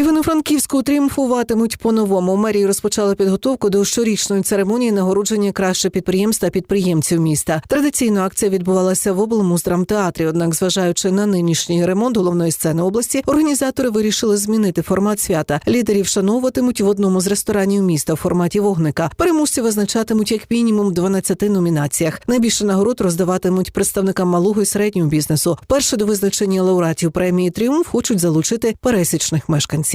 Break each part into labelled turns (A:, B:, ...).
A: Івано-Франківську тріумфуватимуть по-новому. Мерії розпочали підготовку до щорічної церемонії нагородження краще підприємств та підприємців міста. Традиційно акція відбувалася в облмуздрамтеатрі. Однак, зважаючи на нинішній ремонт головної сцени області, організатори вирішили змінити формат свята. Лідерів вшановуватимуть в одному з ресторанів міста в форматі вогника. Переможці визначатимуть як мінімум в 12 номінаціях. Найбільше нагород роздаватимуть представникам малого і середнього бізнесу. Перше до визначення лауреатів премії Тріумф хочуть залучити пересічних мешканців.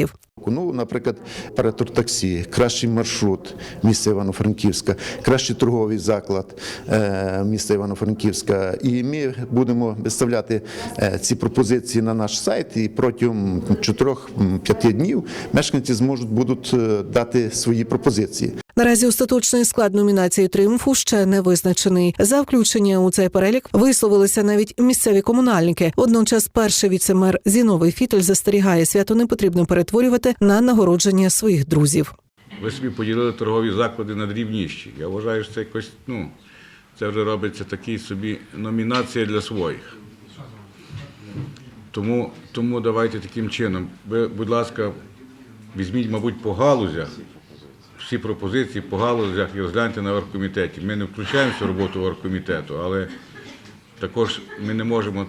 B: Ну, наприклад, оператор таксі, кращий маршрут міста Івано-Франківська, кращий торговий заклад е, міста Івано-Франківська. І ми будемо виставляти е, ці пропозиції на наш сайт. І протягом 4-5 днів мешканці зможуть будуть е, дати свої пропозиції.
A: Наразі остаточний склад номінації тріумфу ще не визначений. За включення у цей перелік висловилися навіть місцеві комунальники. Водночас, перший віцемер Зіновий Фітель застерігає свято не потрібно перетворювати на нагородження своїх друзів.
C: Ви собі поділили торгові заклади на дрібніші. Я вважаю, що це якось, ну, це вже робиться такий собі номінація для своїх. Тому, тому давайте таким чином. Ви, будь ласка, візьміть, мабуть, по галузях всі пропозиції по галузях і розгляньте на оргкомітеті. Ми не включаємося в роботу оргкомітету, але також ми не можемо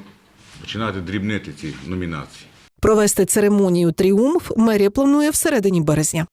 C: починати дрібнити ці номінації.
A: Провести церемонію тріумф мерія планує всередині березня.